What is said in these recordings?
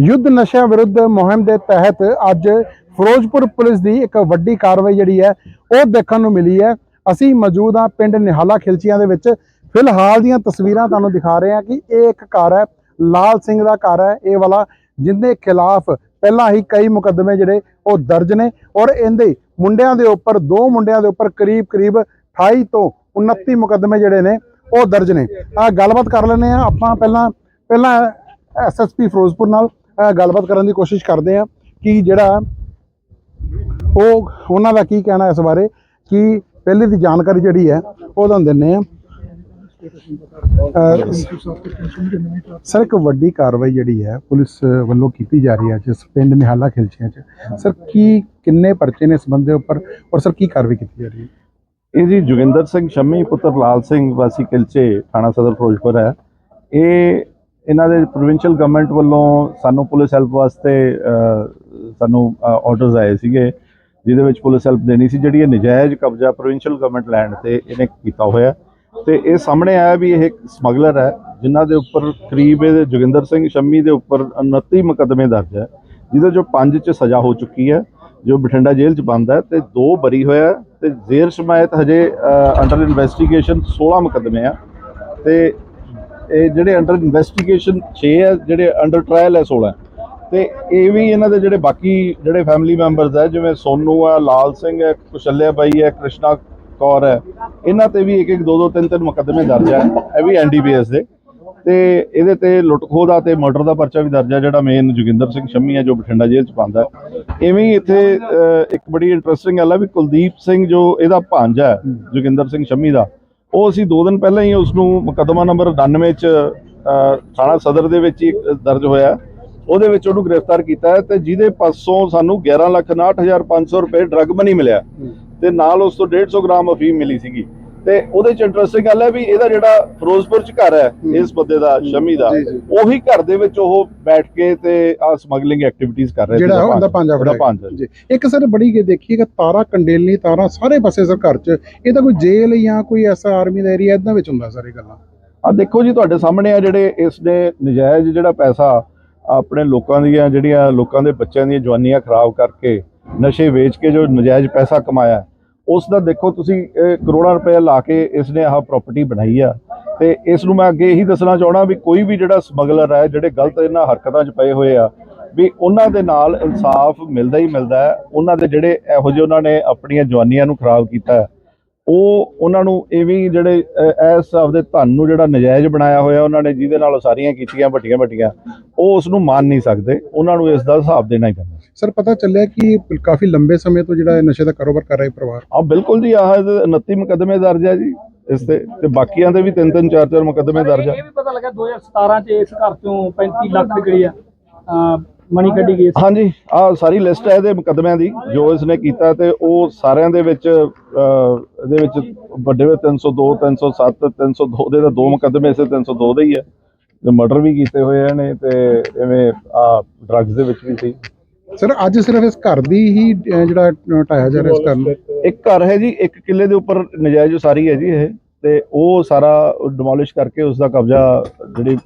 ਯੁੱਧ ਨਸ਼ਿਆਂ ਵਿਰੁੱਧ ਮੁਹਿੰਮ ਦੇ ਤਹਿਤ ਅੱਜ ਫਿਰੋਜ਼ਪੁਰ ਪੁਲਿਸ ਦੀ ਇੱਕ ਵੱਡੀ ਕਾਰਵਾਈ ਜਿਹੜੀ ਹੈ, ਉਹ ਦੇਖਣ ਨੂੰ ਮਿਲੀ ਹੈ। ਅਸੀਂ ਮੌਜੂਦ ਹਾਂ ਪਿੰਡ ਨਿਹਾਲਾ ਖਿਲਚੀਆਂ ਦੇ ਵਿੱਚ। ਫਿਲਹਾਲ ਦੀਆਂ ਤਸਵੀਰਾਂ ਤੁਹਾਨੂੰ ਦਿਖਾ ਰਹੇ ਹਾਂ ਕਿ ਇਹ ਇੱਕ ਘਰ ਹੈ। ਲਾਲ ਸਿੰਘ ਦਾ ਘਰ ਹੈ। ਇਹ ਵਾਲਾ ਜਿੰਦੇ ਖਿਲਾਫ ਪਹਿਲਾਂ ਹੀ ਕਈ ਮੁਕੱਦਮੇ ਜਿਹੜੇ ਉਹ ਦਰਜ ਨੇ ਔਰ ਇਹਦੇ ਮੁੰਡਿਆਂ ਦੇ ਉੱਪਰ, ਦੋ ਮੁੰਡਿਆਂ ਦੇ ਉੱਪਰ ਕਰੀਬ ਕਰੀਬ 28 ਤੋਂ 29 ਮੁਕੱਦਮੇ ਜਿਹੜੇ ਨੇ, ਉਹ ਦਰਜ ਨੇ। ਆ ਗੱਲਬਾਤ ਕਰ ਲੈਂਦੇ ਆ ਆਪਾਂ ਪਹਿਲਾਂ। ਪਹਿਲਾਂ ਐਸਐਸਪੀ ਫਿਰੋਜ਼ਪੁਰ ਨਾਲ ਗੱਲਬਾਤ ਕਰਨ ਦੀ ਕੋਸ਼ਿਸ਼ ਕਰਦੇ ਆ ਕਿ ਜਿਹੜਾ ਉਹ, ਉਹਨਾਂ ਦਾ ਕੀ ਕਹਿਣਾ ਇਸ ਬਾਰੇ, ਕਿ ਪਹਿਲੇ ਦੀ ਜਾਣਕਾਰੀ ਜਿਹੜੀ ਹੈ, ਉਹ ਤੁਹਾਨੂੰ ਦਿੰਨੇ ਆ ਸਰ, ਇੱਕ ਵੱਡੀ ਕਾਰਵਾਈ ਜਿਹੜੀ ਹੈ, ਪੁਲਿਸ ਵੱਲੋਂ ਕੀਤੀ ਜਾ ਰਹੀ ਹੈ ਜਿਸ ਪਿੰਡ ਨਿਹਾਲਾ ਖਿਲਚੀਆਂ ਚ। ਸਰ, ਕੀ, ਕਿੰਨੇ ਪਰਚੇ ਨੇ ਇਸ ਦੇ ਉੱਪਰ, ਔਰ ਸਰ, ਕੀ ਕਾਰਵਾਈ ਕੀਤੀ ਜਾ ਰਹੀ ਹੈ? ਇਹ ਜੀ ਜੋਗਿੰਦਰ ਸਿੰਘ, ਸ਼ੰਮੀ ਪੁੱਤਰ ਲਾਲ ਸਿੰਘ ਵਾਸੀ ਕਿਲਚੇ ਥਾਣਾ ਸਦਰ ਫਿਰੋਜ਼ਪੁਰ ਹੈ। ਇਹ ਇਹਨਾਂ ਦੇ ਪ੍ਰੋਵਿੰਸ਼ੀਅਲ ਗਵਰਨਮੈਂਟ ਵੱਲੋਂ ਸਾਨੂੰ ਪੁਲਿਸ ਹੈਲਪ ਵਾਸਤੇ ਸਾਨੂੰ ਆਰਡਰਸ ਆਏ ਸੀਗੇ, ਜਿਹਦੇ ਵਿੱਚ ਪੁਲਿਸ ਹੈਲਪ ਦੇਣੀ ਸੀ, ਜਿਹੜੀ ਇਹ ਨਜਾਇਜ਼ ਕਬਜ਼ਾ ਪ੍ਰੋਵਿੰਸ਼ੀਅਲ ਗਵਰਨਮੈਂਟ ਲੈਂਡ ਤੇ ਇਹਨੇ ਕੀਤਾ ਹੋਇਆ। ਤੇ ਇਹ ਸਾਹਮਣੇ ਆਇਆ ਵੀ ਇਹ ਇੱਕ ਸਮਗਲਰ ਹੈ, ਜਿਨ੍ਹਾਂ ਦੇ ਉੱਪਰ ਕਰੀਬ ਇਹ ਜੋਗਿੰਦਰ ਸਿੰਘ ਸ਼ੰਮੀ ਦੇ ਉੱਪਰ 29 ਮੁਕੱਦਮੇ ਦਰਜ ਹੈ, ਜਿਹਦੇ ਚੋਂ ਪੰਜ 'ਚ ਸਜ਼ਾ ਹੋ ਚੁੱਕੀ ਹੈ, ਜੋ ਬਠਿੰਡਾ ਜੇਲ੍ਹ 'ਚ ਬੰਦ ਹੈ ਤੇ ਦੋ ਬਰੀ ਹੋਇਆ ਤੇ ਜ਼ੇਰ ਸ਼ਮਾਇਤ ਹਜੇ ਅੰਡਰ ਇਨਵੈਸਟੀਗੇਸ਼ਨ 16 ਮੁਕੱਦਮੇ ਆ। ਤੇ ਇਹ ਜਿਹੜੇ ਅੰਡਰ ਇਨਵੈਸਟੀਗੇਸ਼ਨ 6 ਹੈ ਜਿਹੜੇ ਅੰਡਰ ਟ੍ਰਾਇਲ ਹੈ 16 ਤੇ ਇਹ ਵੀ ਇਹਨਾਂ ਦੇ ਜਿਹੜੇ ਬਾਕੀ ਜਿਹੜੇ ਫੈਮਿਲੀ ਮੈਂਬਰਸ ਹੈ ਜਿਵੇਂ ਸੋਨੂ ਹੈ ਲਾਲ ਸਿੰਘ ਹੈ ਕੁਸ਼ਲਿਆ ਬਾਈ ਹੈ ਕ੍ਰਿਸ਼ਨਾ ਕੌਰ ਹੈ ਇਹਨਾਂ ਤੇ ਵੀ ਇੱਕ ਇੱਕ, ਦੋ ਦੋ, ਤਿੰਨ ਤਿੰਨ ਮੁਕੱਦਮੇ ਦਰਜ ਹੈ ਇਹ ਵੀ ਐਨਡੀਪੀਐਸ ਦੇ। ਤੇ ਇਹਦੇ ਤੇ ਲੁੱਟ ਖੋਹ ਦਾ ਤੇ ਮਰਡਰ ਦਾ ਪਰਚਾ ਵੀ ਦਰਜ ਹੈ ਜਿਹੜਾ ਮੇਨ ਜੋਗਿੰਦਰ ਸਿੰਘ ਸ਼ੰਮੀ ਹੈ ਜੋ ਬਠਿੰਡਾ ਜੇਲ੍ਹ ਚ ਪਾਉਂਦਾ। ਹੈ ਇਵੇਂ ਹੀ ਇੱਥੇ ਇੱਕ ਬੜੀ ਇੰਟਰਸਟਿੰਗ ਗੱਲ ਹੈ ਵੀ ਕੁਲਦੀਪ ਸਿੰਘ ਜੋ ਇਹਦਾ ਭਾਂਜਾ ਹੈ ਜੋਗਿੰਦਰ ਸਿੰਘ ਸ਼ੰਮੀ ਦਾ ਉਹ ਅਸੀਂ ਦੋ ਦਿਨ ਪਹਿਲਾਂ ਹੀ ਉਸ ਨੂੰ ਮੁਕੱਦਮਾ ਨੰਬਰ 99 ਚ ਥਾਣਾ ਸਦਰ ਦੇ ਵਿੱਚ ਹੀ ਦਰਜ ਹੋਇਆ। ਉਹਦੇ ਵਿੱਚ ਉਹਨੂੰ ਗ੍ਰਿਫਤਾਰ ਕੀਤਾ ਹੈ ਤੇ ਜਿਹਦੇ ਪਾਸੋਂ ਸਾਨੂੰ 1169500 ਰੁਪਏ ਡਰੱਗ ਮਨੀ ਮਿਲਿਆ। ਤੇ ਨਾਲ ਉਸ ਤੋਂ 150 ਗ੍ਰਾਮ ਅਫੀਮ ਮਿਲੀ ਸੀਗੀ। ਤੇ ਉਹਦੇ ਚ ਇੰਟਰਸਟਿੰਗ ਗੱਲ ਹੈ ਵੀ ਇਹਦਾ ਜਿਹੜਾ ਫਿਰੋਜ਼ਪੁਰ ਚ ਘਰ ਹੈ ਇਸ ਬੰਦੇ ਦਾ ਸ਼ਮੀ ਦਾ। ਉਹੀ ਘਰ ਦੇ ਵਿੱਚ ਉਹ ਬੈਠ ਕੇ ਤੇ ਆ ਸਮਗਲਿੰਗ ਐਕਟੀਵਿਟੀਜ਼ ਕਰ ਰਿਹਾ ਜਿਹੜਾ ਉਹਦਾ ਪੰਜਾ ਉਹਦਾ ਫੜਿਆ ਭਾਂਜਾ ਜੀ। ਇੱਕ ਸਰ ਬੜੀ ਕਿ ਦੇਖੀਏ ਕਿ ਤਾਰਾ ਕੰਡੇਲਨੀ ਤਾਰਾ ਸਾਰੇ ਪਾਸੇ ਸਰ ਘਰ 'ਚ। ਇਹ ਤਾਂ ਕੋਈ ਜੇਲ੍ਹ ਜਾਂ ਕੋਈ ਐਸਾ ਆਰਮੀ ਦਾ ਏਰੀਆ ਇਦਾਂ ਵਿੱਚ ਹੁੰਦਾ ਸਾਰੀ ਗੱਲਾਂ? ਆ ਦੇਖੋ ਜੀ ਤੁਹਾਡੇ ਸਾਹਮਣੇ ਆ ਜਿਹੜੇ ਇਸ ਨੇ ਨਜਾਇਜ਼ ਜਿਹੜਾ ਪੈਸਾ ਆਪਣੇ ਲੋਕਾਂ ਦੀਆਂ ਜਿਹੜੀਆਂ ਲੋਕਾਂ ਦੇ ਬੱਚਿਆਂ ਦੀਆਂ ਜਵਾਨੀਆਂ ਖਰਾਬ ਕਰਕੇ ਨਸ਼ੇ ਵੇਚ ਕੇ ਜੋ ਨਜਾਇਜ਼ ਪੈਸਾ ਕਮਾਇਆ ਉਸ ਦਾ ਦੇਖੋ ਤੁਸੀਂ ਕਰੋੜਾਂ ਰੁਪਏ ਲਾ ਕੇ ਇਸ ਨੇ ਆਹ ਪ੍ਰਾਪਰਟੀ ਬਣਾਈ ਆ। ਤੇ ਇਸ ਨੂੰ ਮੈਂ ਅੱਗੇ ਇਹੀ ਦੱਸਣਾ ਚਾਹਣਾ ਵੀ ਕੋਈ ਵੀ ਜਿਹੜਾ ਸਮਗਲਰ ਹੈ, ਜਿਹੜੇ ਗਲਤ ਇਹਨਾਂ ਹਰਕਤਾਂ 'ਚ ਪਏ ਹੋਏ ਆ, ਵੀ ਉਹਨਾਂ ਦੇ ਨਾਲ ਇਨਸਾਫ ਮਿਲਦਾ ਹੀ ਮਿਲਦਾ ਹੈ। ਉਹਨਾਂ ਦੇ ਜਿਹੜੇ ਇਹੋ ਜਿਹੇ ਉਹਨਾਂ ਨੇ ਆਪਣੀਆਂ ਜਵਾਨੀਆਂ ਨੂੰ ਖਰਾਬ ਕੀਤਾ ਉਹ ਉਹਨਾਂ ਨੂੰ ਇਹ ਵੀ ਜਿਹੜੇ ਇਸ ਆਪਦੇ ਧਨ ਨੂੰ ਜਿਹੜਾ ਨਜਾਇਜ਼ ਬਣਾਇਆ ਹੋਇਆ ਉਹਨਾਂ ਨੇ, ਜਿਹਦੇ ਨਾਲ ਉਹ ਸਾਰੀਆਂ ਕੀਤੀਆਂ ਵੱਡੀਆਂ ਵੱਡੀਆਂ ਉਹ ਉਸ ਨੂੰ ਮੰਨ ਨਹੀਂ ਸਕਦੇ। ਉਹਨਾਂ ਨੂੰ ਇਸ ਦਾ ਹਿਸਾਬ ਦੇਣਾ ਹੀ ਪੈਂਦਾ। ਸਰ ਪਤਾ ਚੱਲਿਆ ਕਿ ਕਾਫੀ ਲੰਬੇ ਸਮੇਂ ਤੋਂ ਜਿਹੜਾ ਇਹ ਨਸ਼ੇ ਦਾ ਕਾਰੋਬਾਰ ਕਰ ਰਿਹਾ ਪਰਿਵਾਰ। ਆ ਬਿਲਕੁਲ ਜੀ ਆਹ ਇਹਦੇ 29 ਮੁਕੱਦਮੇ ਦਰਜ ਹੈ ਜੀ ਇਸ ਤੇ ਤੇ ਬਾਕੀਆਂ ਦੇ ਵੀ ਤਿੰਨ ਤਿੰਨ ਚਾਰ ਚਾਰ ਮੁਕੱਦਮੇ ਦਰਜ ਹੈ ਇਹ ਵੀ ਪਤਾ ਲੱਗਾ 2017 ਚ ਇਸ ਘਰ ਚੋਂ 35 ਲੱਖ ਜਿਹੜੀ ਆ ਮਨੀ ਕੱਢੀ ਗਈ ਸੀ। ਹਾਂਜੀ ਆ ਸਾਰੀ ਲਿਸਟ ਹੈ ਇਹਦੇ ਮੁਕੱਦਮਿਆਂ ਦੀ ਜੋ ਇਸਨੇ ਕੀਤਾ ਤੇ ਉਹ ਸਾਰਿਆਂ ਦੇ ਵਿੱਚ ਇਹਦੇ ਵਿੱਚ ਵੱਡੇ ਵਿੱਚ 302 307 302 ਦੇ ਤਾਂ ਦੋ ਮੁਕੱਦਮੇ ਇਸੇ 302 ਦੇ ਹੀ ਹੈ ਤੇ ਮਰਡਰ ਵੀ ਕੀਤੇ ਹੋਏ ਨੇ ਤੇ ਐਵੇਂ ਆ ਡਰੱਗਸ ਦੇ ਵਿੱਚ ਵੀ ਸੀ। ਸਰ ਅੱਜ ਸਿਰਫ ਇਸ ਘਰ ਦੀ ਹੀ ਅਹ, ਜਿਹੜਾ ਅਹ, ਢਾਇਆ ਜਾ ਰਿਹਾ ਇਸ ਘਰ ਨੂੰ? ਇੱਕ ਘਰ ਹੈ ਜੀ ਇੱਕ ਕਿੱਲੇ ਦੇ ਉੱਪਰ ਨਜਾਇਜ਼ ਉਸਾਰੀ ਹੈ ਜੀ ਇਹ ਤੇ ਉਹ ਸਾਰਾ ਡਿਮੋਲਿਸ਼ ਕਰਕੇ ਉਸ ਦਾ ਕਬਜ਼ਾ ਜਿਹੜੀ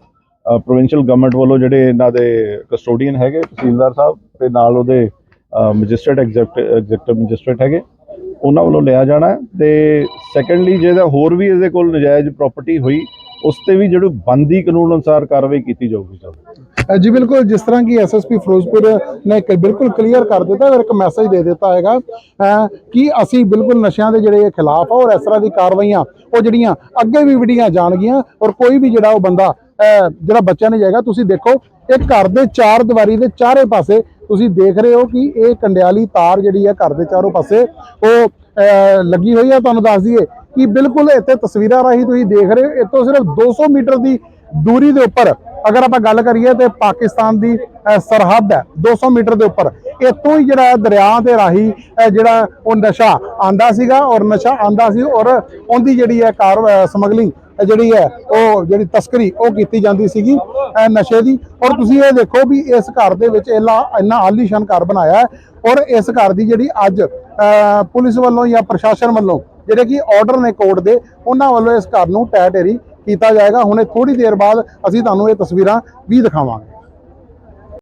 ਪ੍ਰੋਵਿੰਸ਼ੀਅਲ ਗਵਰਨਮੈਂਟ ਵੱਲੋਂ ਜਿਹੜੇ ਇਹਨਾਂ ਦੇ ਕਸਟੋਡੀਅਨ ਹੈਗੇ ਤਹਿਸੀਲਦਾਰ ਸਾਹਿਬ ਤੇ ਨਾਲ ਉਹਦੇ ਮੈਜਿਸਟ੍ਰੇਟ ਐਗਜ਼ੈਕਟਿਵ ਮੈਜਿਸਟ੍ਰੇਟ ਹੈਗੇ ਉਹਨਾਂ ਵੱਲੋਂ ਲਿਆ ਜਾਣਾ ਹੈ ਤੇ ਸੈਕੰਡਲੀ ਜਿਹੜਾ ਹੋਰ ਵੀ ਇਹਦੇ ਕੋਲ ਨਜਾਇਜ਼ ਪ੍ਰਾਪਰਟੀ ਹੋਈ ਉਸ ਤੇ ਵੀ ਜਿਹੜੀ ਬੰਦੀ ਕਾਨੂੰਨ ਅਨੁਸਾਰ ਕਾਰਵਾਈ ਕੀਤੀ ਜਾਊਗੀ ਜੀ। ਬਿਲਕੁਲ, ਜਿਸ ਤਰ੍ਹਾਂ ਕਿ ਐਸਐਸਪੀ ਫਿਰੋਜ਼ਪੁਰ ਨੇ ਇੱਕ ਬਿਲਕੁਲ ਕਲੀਅਰ ਕਰ ਦਿੱਤਾ ਔਰ ਇੱਕ ਮੈਸੇਜ ਦੇ ਦਿੱਤਾ ਹੈਗਾ ਕਿ ਅਸੀਂ ਬਿਲਕੁਲ ਨਸ਼ਿਆਂ ਦੇ ਜਿਹੜੇ ਖਿਲਾਫ ਆ ਔਰ ਇਸ ਤਰ੍ਹਾਂ ਦੀ ਕਾਰਵਾਈਆਂ, ਉਹ ਜਿਹੜੀਆਂ ਅੱਗੇ ਵੀ ਵਿੜੀਆਂ ਜਾਣਗੀਆਂ ਔਰ ਕੋਈ ਵੀ ਜਿਹੜਾ ਉਹ ਬੰਦਾ ਜਿਹੜਾ ਬੱਚਾ ਨਹੀਂ ਜਾਏਗਾ, ਤੁਸੀਂ ਦੇਖੋ, ਇਹ ਘਰ ਦੇ ਚਾਰ ਦੀਵਾਰੀ ਦੇ ਚਾਰੇ ਪਾਸੇ ਤੁਸੀਂ ਦੇਖ ਰਹੇ ਹੋ ਕਿ ਇਹ ਕੰਡਿਆਲੀ ਤਾਰ ਜਿਹੜੀ ਹੈ ਘਰ ਦੇ ਚਾਰੋਂ ਪਾਸੇ, ਉਹ ਲੱਗੀ ਹੋਈ ਹੈ ਤੁਹਾਨੂੰ ਦੱਸ ਦਈਏ। ਕਿ ਬਿਲਕੁਲ ਇੱਥੇ ਤਸਵੀਰਾਂ ਰਾਹੀਂ ਤੁਸੀਂ ਦੇਖ ਰਹੇ ਹੋ, ਇਹ ਤੋਂ ਸਿਰਫ 200 ਮੀਟਰ ਦੀ ਦੂਰੀ ਦੇ ਉੱਪਰ, ਅਗਰ ਆਪਾਂ ਗੱਲ ਕਰੀਏ ਤੇ ਪਾਕਿਸਤਾਨ ਦੀ ਸਰਹੱਦ ਹੈ 200 ਮੀਟਰ ਦੇ ਉੱਪਰ, ਇੱਥੋਂ ਹੀ ਜਿਹੜਾ ਦਰਿਆ ਦੇ ਰਾਹੀਂ ਜਿਹੜਾ ਉਹ ਨਸ਼ਾ ਆਂਦਾ ਸੀਗਾ ਔਰ ਨਸ਼ਾ ਆਂਦਾ ਸੀ ਔਰ ਉਹਦੀ ਜਿਹੜੀ ਹੈ ਕਾਰ ਸਮਗਲਿੰਗ ਜਿਹੜੀ ਹੈ ਉਹ ਜਿਹੜੀ ਤਸਕਰੀ, ਉਹ ਕੀਤੀ ਜਾਂਦੀ ਸੀਗੀ ਨਸ਼ੇ ਦੀ। ਔਰ ਤੁਸੀਂ ਇਹ ਦੇਖੋ ਵੀ ਇਸ ਘਰ ਦੇ ਵਿੱਚ ਇੰਨਾ ਇੰਨਾ ਆਲੀਸ਼ਾਨ ਘਰ ਬਣਾਇਆ ਹੈ ਔਰ ਇਸ ਘਰ ਦੀ ਜਿਹੜੀ ਅੱਜ ਪੁਲਿਸ ਵੱਲੋਂ ਜਾਂ ਪ੍ਰਸ਼ਾਸਨ ਵੱਲੋਂ ਜਿਹੜੇ ਕਿ ਆਰਡਰ ਨੇ ਕੋਰਟ ਦੇ, ਉਹਨਾਂ ਵੱਲੋਂ ਇਸ ਘਰ ਨੂੰ ਟੈਟੇਰੀ ਕੀਤਾ ਜਾਏਗਾ। ਹੁਣੇ ਥੋੜੀ ਦੇਰ ਬਾਅਦ ਅਸੀਂ ਤੁਹਾਨੂੰ ਇਹ ਤਸਵੀਰਾਂ ਵੀ ਦਿਖਾਵਾਂਗੇ।